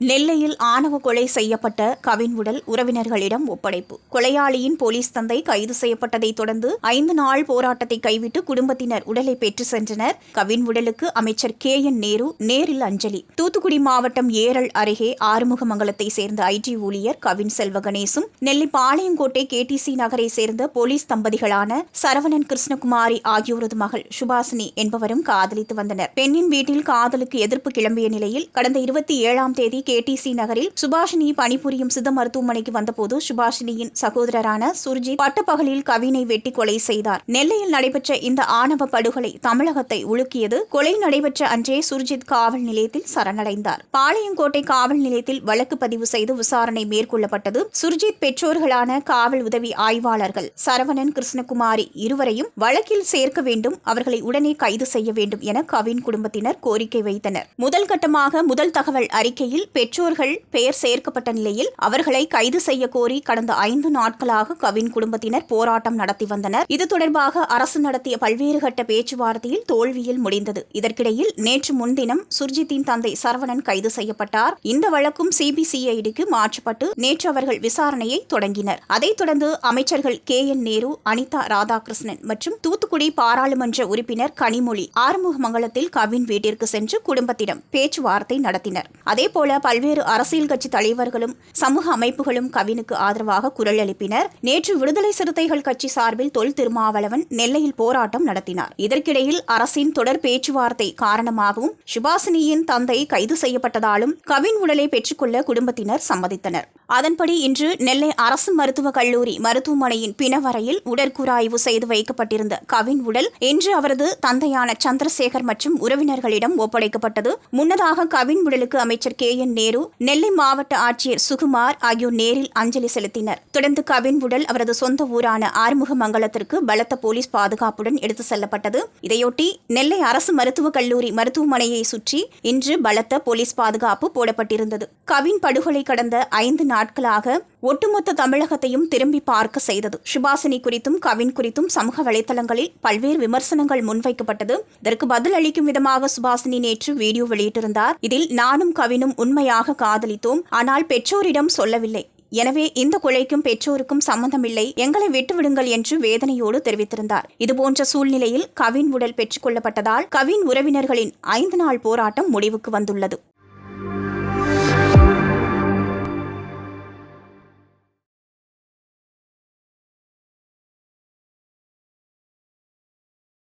நெல்லையில் ஆணவ கொலை செய்யப்பட்ட கவின் உடல் உறவினர்களிடம் ஒப்படைப்பு. கொலையாளியின் போலீஸ் தந்தை கைது செய்யப்பட்டதைத் தொடர்ந்து ஐந்து நாள் போராட்டத்தை கைவிட்டு குடும்பத்தினர் உடலை பெற்று சென்றனர். கவின் உடலுக்கு அமைச்சர் கே. என். நேரு நேரில் அஞ்சலி. தூத்துக்குடி மாவட்டம் ஏரல் அருகே ஆறுமுகமங்கலத்தை சேர்ந்த ஐடி ஊழியர் கவின் செல்வ கணேசும் நெல்லை பாளையங்கோட்டை கேடிசி நகரை சேர்ந்த போலீஸ் தம்பதிகளான சரவணன் கிருஷ்ணகுமாரி ஆகியோரது மகள் சுபாசினி என்பவரும் காதலித்து வந்தனர். பெண்ணின் வீட்டில் காதலுக்கு எதிர்ப்பு கிளம்பிய நிலையில் கடந்த இருபத்தி ஏழாம் தேதி கேடிசி நகரில் சுபாஷினி பணிபுரியும் சித்த மருத்துவமனைக்கு வந்தபோது சுபாஷினியின் சகோதரரான சுர்ஜித் பட்டப்பகலில் கவினை வெட்டி கொலை செய்தார். நெல்லையில் நடைபெற்ற இந்த ஆணவ படுகொலை தமிழகத்தை உலுக்கியது கொலை நடைபெற்ற அன்றே சுர்ஜித் காவல் நிலையத்தில் சரணடைந்தார். பாளையங்கோட்டை காவல் நிலையத்தில் வழக்கு பதிவு செய்து விசாரணை மேற்கொள்ளப்பட்டது சுர்ஜித் பெற்றோர்களான காவல் உதவி ஆய்வாளர்கள் சரவணன் கிருஷ்ணகுமாரி இருவரையும் வழக்கில் சேர்க்க வேண்டும் அவர்களை உடனே கைது செய்ய வேண்டும் என கவின் குடும்பத்தினர் கோரிக்கை வைத்தனர். முதல் கட்டமாக முதல் தகவல் அறிக்கையில் பெற்றோர்கள் பெயர் சேர்க்கப்பட்ட நிலையில் அவர்களை கைது செய்ய கோரி கடந்த ஐந்து நாட்களாக கவின் குடும்பத்தினர் போராட்டம் நடத்தி வந்தனர். இது தொடர்பாக அரசு நடத்திய பல்வேறு கட்ட பேச்சுவார்த்தையில் தோல்வியில் முடிந்தது. இதற்கிடையில் நேற்று முன்தினம் சுர்ஜித்தின் தந்தை சரவணன் கைது செய்யப்பட்டார். இந்த வழக்கும் சிபிசிஐடிக்கு மாற்றப்பட்டு நேற்று அவர்கள் விசாரணையை தொடங்கினர். அதைத் தொடர்ந்து அமைச்சர்கள் கே என் நேரு அனிதா ராதாகிருஷ்ணன் மற்றும் தூத்துக்குடி பாராளுமன்ற உறுப்பினர் கனிமொழி ஆறுமுகமங்கலத்தில் கவின் வீட்டிற்கு சென்று குடும்பத்திடம் பேச்சுவார்த்தை நடத்தினர். அதேபோல பல்வேறு அரசியல் கட்சி தலைவர்களும் சமூக அமைப்புகளும் கவினுக்கு ஆதரவாக குரல் எழுப்பினர். நேற்று விடுதலை சிறுத்தைகள் கட்சி சார்பில் தொல் திருமாவளவன் நெல்லையில் போராட்டம் நடத்தினார். இதற்கிடையில் அரசின் தொடர் பேச்சுவார்த்தை காரணமாகவும் சுபாசினியின் தந்தை கைது செய்யப்பட்டதாலும் கவின் உடலை பெற்றுக்கொள்ள குடும்பத்தினர் சம்மதித்தனர். அதன்படி இன்று நெல்லை அரசு மருத்துவக் கல்லூரி மருத்துவமனையின் பிணவரையில் உடற்கூராய்வு செய்து வைக்கப்பட்டிருந்த கவின் உடல் இன்று அவரது தந்தையான சந்திரசேகர் மற்றும் உறவினர்களிடம் ஒப்படைக்கப்பட்டது. முன்னதாக கவின் உடலுக்கு அமைச்சர் கே என் நேரு நெல்லை மாவட்ட ஆட்சியர் சுகுமார் ஆகியோர் நேரில் அஞ்சலி செலுத்தினர். தொடர்ந்து கவின் உடல் அவரது சொந்த ஊரான ஆறுமுகமங்கலத்திற்கு பலத்த போலீஸ் பாதுகாப்புடன் எடுத்து செல்லப்பட்டது. இதையொட்டி நெல்லை அரசு மருத்துவக் கல்லூரி மருத்துவமனையை சுற்றி இன்று பலத்த போலீஸ் பாதுகாப்பு போடப்பட்டிருந்தது. கவின் படுகொலை கடந்த ஐந்து நாட்களாக ஒட்டுமொத்த தமிழகத்தையும் திரும்பி பார்க்க செய்தது. சுபாசினி குறித்தும் கவின் குறித்தும் சமூக வலைதளங்களில் பல்வேறு விமர்சனங்கள் முன்வைக்கப்பட்டது. இதற்கு பதில் அளிக்கும் விதமாக சுபாசினி நேற்று வீடியோ வெளியிட்டிருந்தார். இதில் நானும் கவினும் உண்மையாக காதலித்தோம். ஆனால் பெற்றோரிடம் சொல்லவில்லை. எனவே இந்த கொலைக்கும் பெற்றோருக்கும் சம்பந்தமில்லை. எங்களை விட்டுவிடுங்கள் என்று வேதனையோடு தெரிவித்திருந்தார். இதுபோன்ற சூழ்நிலையில் கவின் உடல் பெற்றுக் கொள்ளப்பட்டதால் கவின் உறவினர்களின் ஐந்து நாள் போராட்டம் முடிவுக்கு வந்துள்ளது.